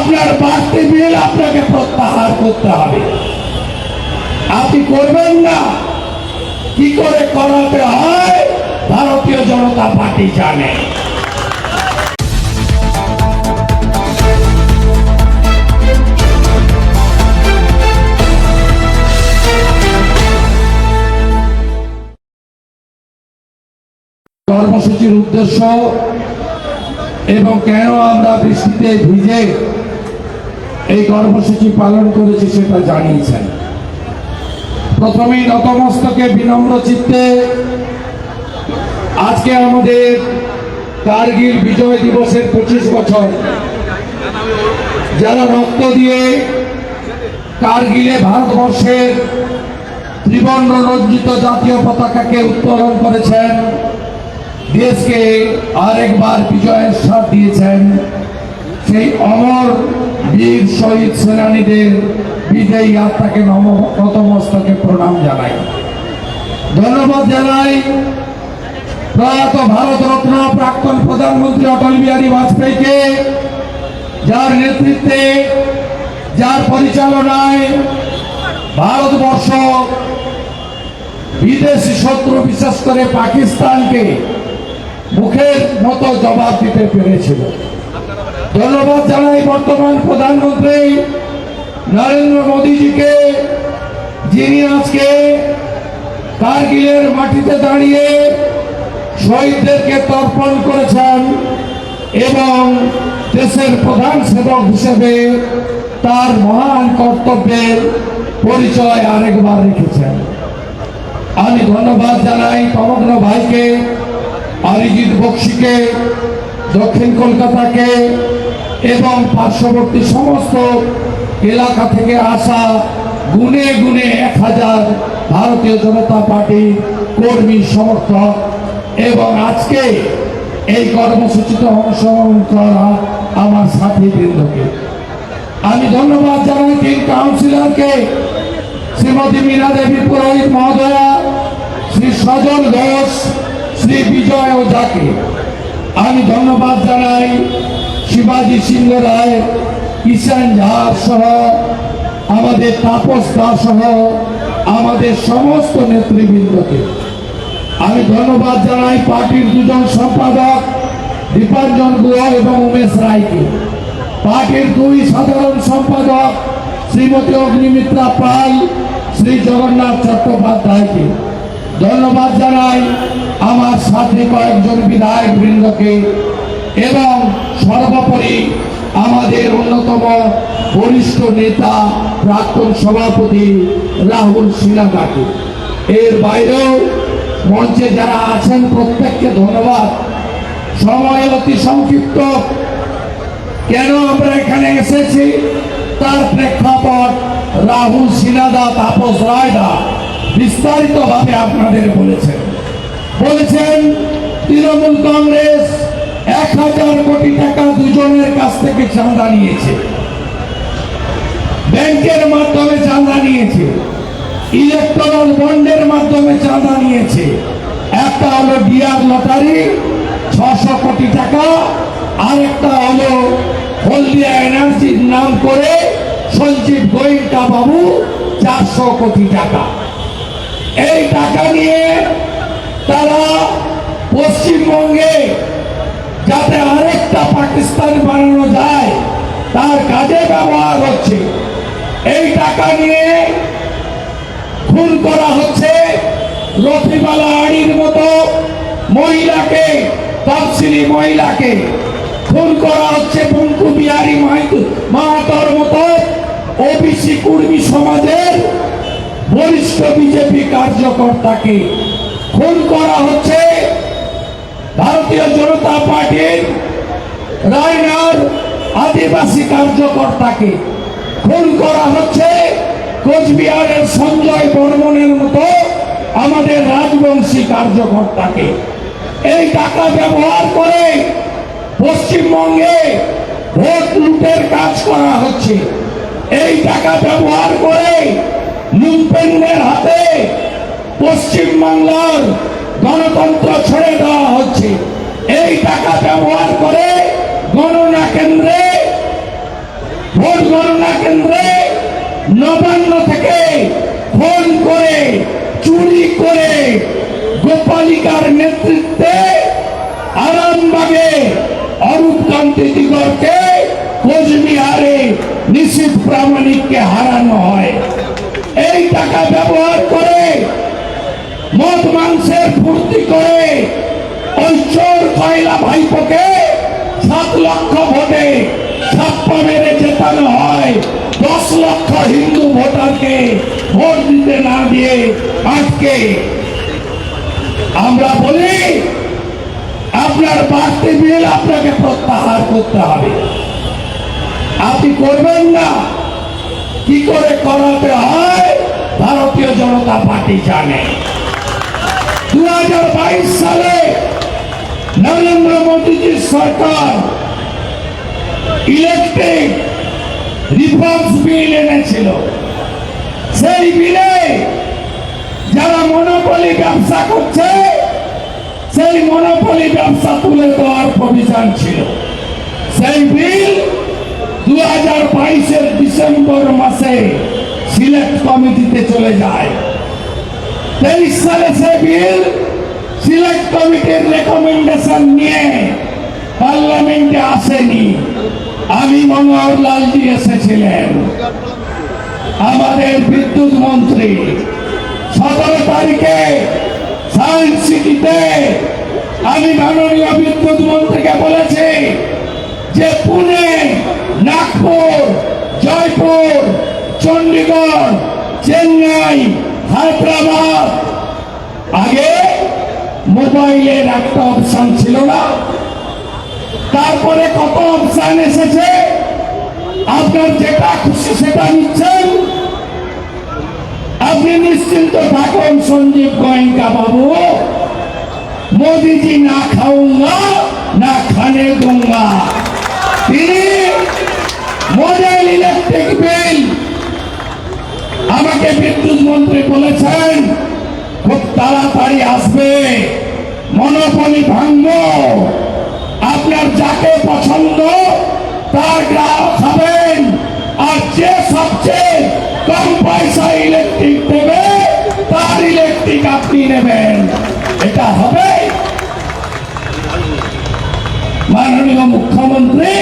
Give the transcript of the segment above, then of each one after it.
আপনার বাড়তি বিল আপনাকে প্রত্যাহার করতে হবে। আপনি করবেন না। কি করে করাতে হয়? ভারতীয় জনতা পার্টি জানে। কর্মসূচির উদ্দেশ্য এবং কেন আমরা বৃষ্টিতে ভিজে এই কর্মসূচি পালন করেছি সেটা জানিয়েছেন। প্রথমেই নতমস্তকে বিনম্র চিত্তে আজকে আমাদের কার্গিল বিজয় দিবসের পঁচিশ বছর। যারা রক্ত দিয়ে কার্গিলে ভারতবর্ষের ত্রিবর্ণ রঞ্জিত জাতীয় পতাকাকে উত্তোলন করেছেন, দেশকে আরেকবার বিজয়ের সাথ দিয়েছেন। সেই অমর বীর শহীদ সেনানীদের বিজয়ী আত্মাকে নতমস্তকে প্রণাম জানাই। ধন্যবাদ জানাই প্রয়াত ভারত রত্ন প্রাক্তন প্রধানমন্ত্রী অটল বিহারী বাজপেয়ীকে, যার নেতৃত্বে, যার পরিচালনায় ভারতবর্ষ বিদেশি শত্রু বিশেষ করে পাকিস্তানকে মুখের মতো জবাব দিতে পেরেছিল। ধন্যবাদ জানাই বর্তমান প্রধানমন্ত্রী নরেন্দ্র মোদীজিকে, যিনি আজকে কার্গিলের মাটিতে দাঁড়িয়ে শহীদদেরকে তর্পণ করেছেন এবং দেশের প্রধান সেবক হিসেবে তার মহান কর্তব্যের পরিচয় আরেকবার রেখেছেন। আমি ধন্যবাদ জানাই তমগ্ন ভাইকে, অরিজিৎ বক্সিকে, দক্ষিণ কলকাতাকে এবং পার্শ্ববর্তী সমস্ত এলাকা থেকে আসা গুনে গুনে এক হাজার ভারতীয় জনতা পার্টির কর্মী সমর্থক এবং আজকে এই কর্মসূচিতে অংশগ্রহণ করা আমার সাথী বৃন্দকে আমি ধন্যবাদ জানাই তিন কাউন্সিলরকে, শ্রীমতী মীনা দেবী পুরোহিত মহোদয়া, শ্রী সজল ঘোষ, শ্রী বিজয় ওঝাকে আমি ধন্যবাদ জানাই শিবাজি সিংহ রায় কিষান ঝা সহ আমাদের তাপস দাস সহ আমাদের সমস্ত নেতৃবৃন্দকে। আমি ধন্যবাদ জানাই পার্টির দুজন সম্পাদক, দীপাঞ্জন গুহ এবং উমেশ রায়কে। পার্টির দুই সাধারণ সম্পাদক, শ্রীমতী অগ্নিমিত্রা পাল, শ্রী জগন্নাথ চট্টোপাধ্যায়কে। ধন্যবাদ জানাই আমার সাথে কয়েকজন বিধায়ক বৃন্দকে এবং সর্বোপরি আমাদের অন্যতম বরিষ্ঠ নেতা, প্রাক্তন সভাপতি রাহুল সিনহাকে এর বাইরেও মঞ্চে যারা আছেন, প্রত্যেককে ধন্যবাদ। সময় অতি সংক্ষিপ্ত। কেন আমরা এখানে এসেছি? তার প্রেক্ষাপট রাহুল সিনাদা তাপস রায়দা বিস্তারিত ভাবে আপনাদের বলেছেন। বলেছেন, তৃণমূল কংগ্রেস এক হাজার কোটি টাকা কাছ থেকে চাঁদা নিয়েছে। ব্যাংকের মাধ্যমে চাঁদা নিয়েছে। ইলেকট্রাল বন্ডের মাধ্যমে চাঁদা নিয়েছে। একটা হলো ডিআর লটারি, ছশো কোটি টাকা, আরেকটা হলো হলদিয়া এনার্জির নাম করে সঞ্জীব গোয়েঙ্কা বাবু চারশো কোটি টাকা। এই টাকা নিয়ে তারা পশ্চিমবঙ্গে যাতে আরেকটা পাকিস্তান বানানো যায়, তার কাজে ব্যবহার হচ্ছে। এই টাকা নিয়ে খুন করা হচ্ছে রফিবালা আড়ির মতো মহিলাকে, তফসিলি মহিলাকে। খুন করা হচ্ছে বঙ্কু বিহারী মাহাতর মতো ওবিসি কুর্মী সমাজের বরিষ্ঠ বিজেপি কার্যকর্তাকে। খুন করা হচ্ছে ভারতীয় জনতা পার্টির রায়নার আদিবাসী কার্যকর্তাকে খুন করা হচ্ছে। কোচবিহারের সঞ্জয় বর্মনের মতো আমাদের রাজবংশী কার্যকর্তাকে। এই টাকা ব্যবহার করে পশ্চিমবঙ্গে ভোট লুটের কাজ করা হচ্ছে। এই টাকা ব্যবহার করে লুম্পেনদের হাতে পশ্চিমবাংলার গণতন্ত্র ছেড়ে দেওয়া হচ্ছে। এই টাকা ব্যবহার করে গণনা কেন্দ্রে, ভোট গণনা কেন্দ্রে নবান্ন থেকে ফোন করে, চুরি করে গোপালিকার নেতৃত্বে আরামবাগে অরূপ কান্তি দিগরকে কোচবিহারে নিশীত প্রামাণিককে হারানো হয়। এই টাকা ব্যবহার করে মদ মাংসের ফুর্তি করে চোর কয়লা ভাইপোকে সাত লক্ষ ভোটে ছাপ্পা মেরে জেতানো হয়। দশ লক্ষ হিন্দু ভোটারকে ভোট দিতে না দিয়ে আটকে আমরা বলি, আপনার বাড়তি বিল আপনাকে প্রত্যাহার করতে হবে। আপনি করবেন না। কি করে করাতে হয়, ভারতীয় জনতা পার্টি জানে। দু হাজার বাইশ সালে নরেন্দ্র মোদীজির সরকার ইলেকট্রিক রিফর্মস বিল এনেছিল। সেই বিলে যারা মনোপলি ব্যবসা করছে, সেই মনোপলি ব্যবসা তুলে দেওয়ার প্রভিশন ছিল। সেই বিল দু হাজার বাইশের ডিসেম্বর মাসে সিলেক্ট কমিটিতে চলে যায়। তেইশ সালে সে বিল রেকমেন্ডেশন নিয়ে পার্লামেন্টে আসেনি। আমি মনোহর এসেছিলেন। আমাদের বিদ্যুৎ মন্ত্রী। সতেরো তারিখে সায়েন্স সিটিতে আমি মাননীয় বিদ্যুৎ মন্ত্রীকে বলেছি যে পুনে, নাগপুর, জয়পুর, চণ্ডীগড়, চেন্নাই হায়দ্রাবাদ। আগে মোবাইলের একটা অপশান ছিল না। তারপরে কত অপশান এসেছে? আপনার যেটা খুশি সেটা নিচ্ছেন। আপনি নিশ্চিন্ত থাকুন, সঞ্জীব গোয়েঙ্কা বাবু। মোদিজি না খাউঙ্গা না খানে দুঙ্গা তিনি মোবাইল ইলেকট্রিক বিল আমাকে বিদ্যুৎ মন্ত্রী বলেছেন, খুব তাড়াতাড়ি আসবে, মনোপলি ভাঙব, আপনার যাকে পছন্দ, তার গ্রাহক হবেন আর যে সবচেয়ে কম পয়সা ইলেকট্রিক দেবে, তার ইলেকট্রিক আপনি নেবেন। এটা হবে মাননীয় মুখ্যমন্ত্রী,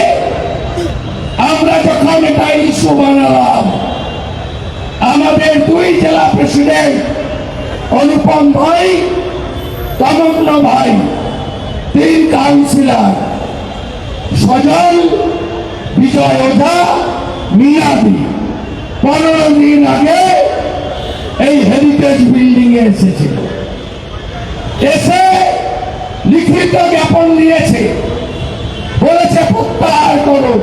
আমরা যখন এটা ইস্যু বানালাম আমাদের দুই জেলা প্রেসিডেন্ট অনুপম ভাই তমগ্ন ভাই, তিন কাউন্সিলর, সজল, বিজয় ওঝা, মিনাদি। পনেরো দিন আগে এই হেরিটেজ বিল্ডিং এ এসেছিল এসে লিখিত জ্ঞাপন দিয়েছে। বলেছে প্রত্যাহার করুন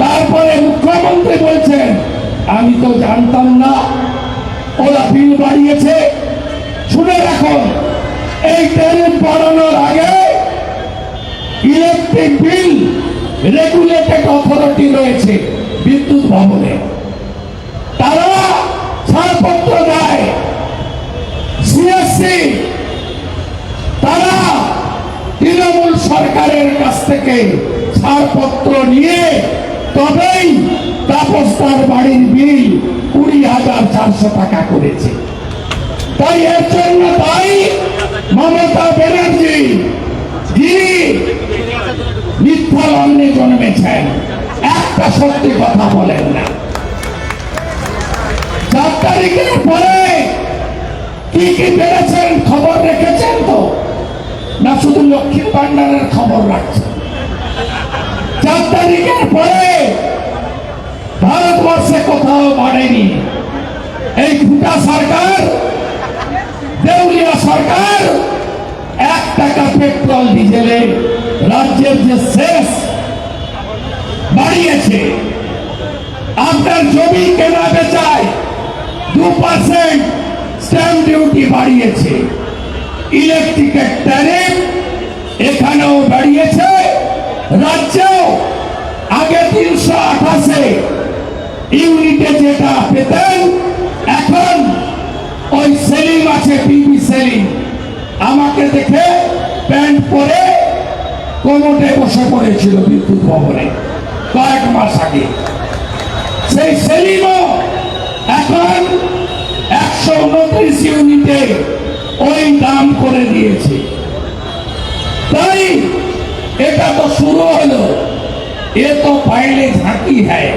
তারপরে মুখ্যমন্ত্রী বলছেন আমি তো জানতাম না। ওরা বিল বাড়িয়েছে। শুনে রাখুন এই ট্যারিফ বাড়ানোর আগে ইলেকট্রিক বিল রেগুলেটেড অথরিটি রয়েছে বিদ্যুৎ ভবনে। তারা ছাড়পত্র দেয়। সিএসসি তারা তৃণমূল সরকারের কাছ থেকে ছাড়পত্র নিয়ে তবেই তাপস্তার বাড়ির বিল কুড়ি হাজার চারশো টাকা করেছে। তাই এর জন্য তাই মমতা ব্যানার্জি যিনি মিথ্যা লগ্নে জন্মেছেন, একটা সত্যি কথা বলেন না। চার তারিখের পরে কি কি বেড়েছেন খবর রেখেছেন তো? না শুধু লক্ষ্মীর ভান্ডারের খবর রাখছেন। চার তারিখের পরে ভারতবর্ষে কোথাও বাড়েনি। এই ফুটা সরকার, দেউলিয়া সরকার, এক টাকা পেট্রোল ডিজেলে রাজ্যের যে শেষ বাড়িয়েছে, আপনার জমি কেনা বেচায় দু পার্সেন্ট স্ট্যাম্প ডিউটি বাড়িয়েছে। ইলেকট্রিকের ট্যারিফ এখানেও বাড়িয়েছে, রাজ্যেও আগে তিনশো আঠাশে ইউনিটে যেটা পেতেন, এখন ওই সেলিম আছে, পিবি সেলিম। আমাকে দেখে প্যান্ট পরে কোমটে বসে পড়েছিল বিদ্যুৎ ভবনে কয়েক মাস আগে। সেই সেলিমও এখন একশো উনত্রিশ ইউনিটে ওই দাম করে দিয়েছে। তাই এটা তো শুরু হলো। এ তো পাইলে ঝাঁকি হয়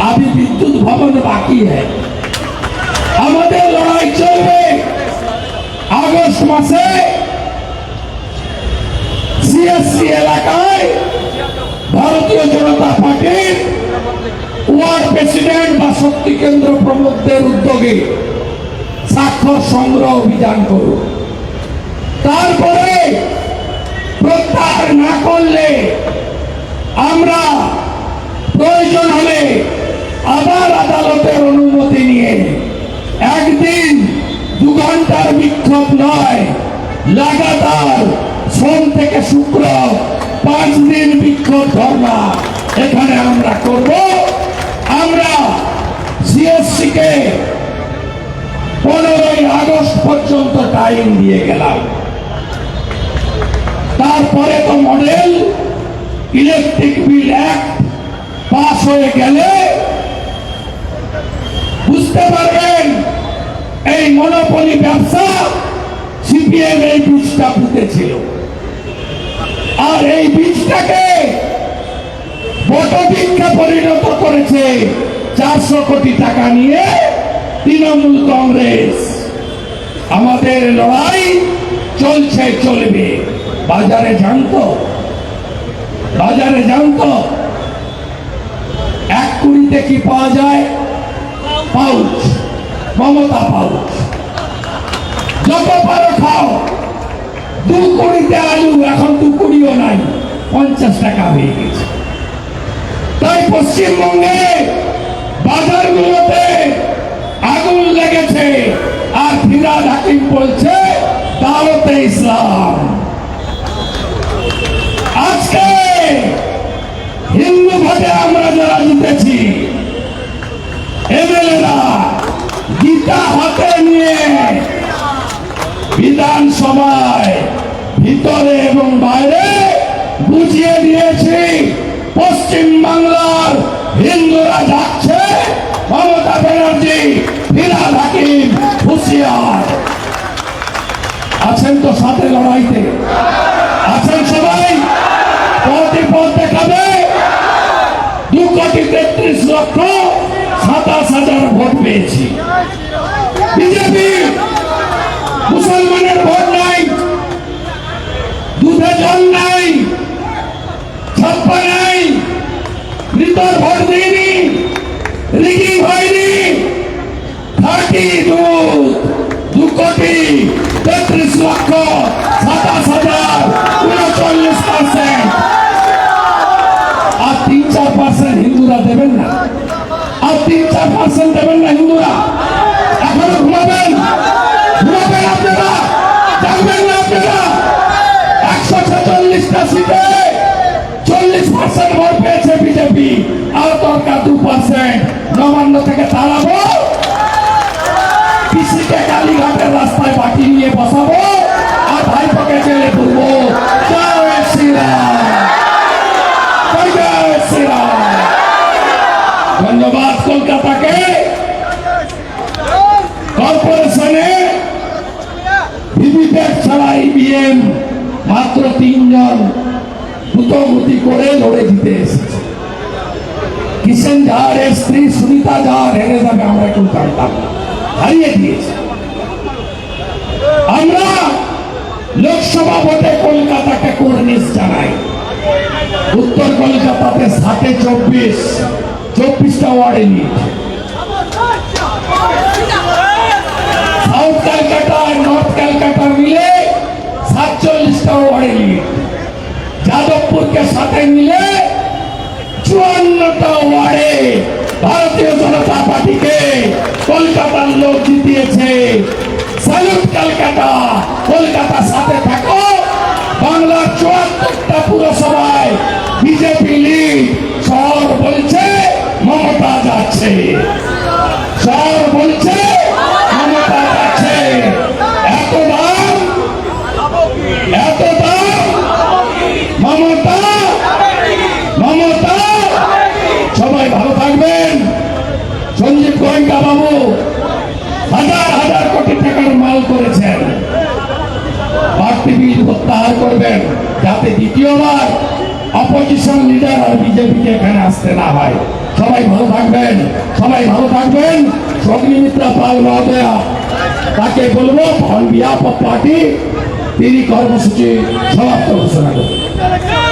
अभी विद्युत भवन बाकी है আমাদের লড়াই চলবে আগস্ট মাসে সিএসসি এলাকায় ভারতীয় জনতা পার্টির ওয়ার্ড প্রেসিডেন্ট বা শক্তি কেন্দ্র প্রমুখদের উদ্যোগে স্বাক্ষর সংগ্রহ অভিযান করুন তারপরে প্রত্যাহার না করলে আমরা প্রয়োজন হলে আবার আদালতের অনুমতি নিয়ে একদিন দু ঘণ্টার বিক্ষোভ নয়, লাগাতার সোম থেকে শুক্র পাঁচ দিন বিক্ষোভ ধর্মা এখানে আমরা করব। আমরা সিএসসি কে পনেরোই আগস্ট পর্যন্ত টাইম দিয়ে গেলাম। তারপরে তো model, electric bill act pass হয়ে গেলে বুঝতে পারবেন, এই মনোপলি ব্যবসা সিপিএম এই বীজটা পুঁতেছিল। আর এই বীজটাকে বটবৃক্ষে পরিণত করেছে চারশো কোটি টাকা নিয়ে তৃণমূল কংগ্রেস। আমাদের লড়াই চলছে, চলবে। বাজারে জানতো? বাজারে জানতো? এক কুড়িতে কি পাওয়া যায়? Pouch, Mamata pouch. যত পারো খাও। দু কুড়িতে আলু, এখন দু কুড়িও নাই, পঞ্চাশ টাকা হয়ে গেছে। তাই পশ্চিমবঙ্গে বাজারগুলোতে আগুন লেগেছে, আর ফিরাদ হাকিম বলছে, দাওয়াতে ইসলাম। আজকে হিন্দু ভোটে আমরা যারা জিতেছি এমএলএরা গীতা হাতে নিয়ে বিধানসভায় ভিতরে এবং বাইরে বুঝিয়ে দিয়েছি, পশ্চিম বাংলার হিন্দুরা যাচ্ছে, মমতা ব্যানার্জি, ফিরাদ হাকিম, হুশিয়ার। আছেন তো সাথে লড়াইতে? আছেন সবাই? পথে পথ দেখাবে। দু কোটি তেত্রিশ লক্ষ সাতাশ হাজার ভোট পেয়েছি। বিজেপি মুসলমানের ভোট নাই, দুধে জল নাই, ছাপ্পা নাই, মৃতর ভোট দিইনি, রিগিং হয়নি। থার্টি দুধ দু কোটি তেত্রিশ লক্ষ সাতাশ হাজার উনচল্লিশ পার্সেন্ট। পার্সেন্ট দেবেন না হিন্দুরা। এখনও ঘুমাবেন। ঘুমাবেন আপনারা। জানবেন না আপনারা। একশো ছেচল্লিশটা সিটে চল্লিশ পার্সেন্ট ভোট পেয়েছে বিজেপি। আর দরকার দু পার্সেন্ট। নবান্ন থেকে তাড়াবো। পিসিকে কালীঘাটের রাস্তায় বাকি নিয়ে বসাবো। আর ভাইপোকে জেলে তুলবো। জয় শ্রীরাম জয় জয় শ্রীরাম ধন্যবাদ কলকাতাকে কর্পোরেশনে ভিভিপ্যাট ছাড়া ইভিএম মাত্র তিনজন দ্রুতগতি করে লড়ে জিতে এসেছে। কিষেন ঝাড় এর স্ত্রী সুনিতা ঝাড় হেরে যাবে আমরা কেউ জানতাম হারিয়ে দিয়েছে। আমরা লোকসভা ভোটে কলকাতাকে কর্নিশ জানাই। উত্তর কলকাতাতে সাথে চব্বিশ, চব্বিশটা ওয়ার্ডে নিয়েছে। সাউথ ক্যালকাটা আর নর্থ ক্যালকাটা মিলে লিড যাদবপুরকে সাথে মিলে চুয়ান্নটা ওয়ার্ডে ভারতীয় জনতা পার্টিকে কলকাতার লোক জিতিয়েছে। স্যালুট কলকাতা কলকাতা সাথে থাকো। বাংলার চুয়াত্তরটা পুরসভায় বিজেপি লিড শহর বলছে, মমতা যাচ্ছে। শহর বলছে মমতা যাচ্ছে এত দাম এত দাম মমতা মমতা দ্বিতীয়বার বিজেপিকে এখানে আসতে না হয়। সবাই ভালো থাকবেন, সবাই ভালো থাকবেন। অগ্নিমিত্রা পাল মহোদয়া, তাকে বলব অন বিহাফ পার্টি, তিনি কর্মসূচি সমাপ্ত ঘোষণা করবেন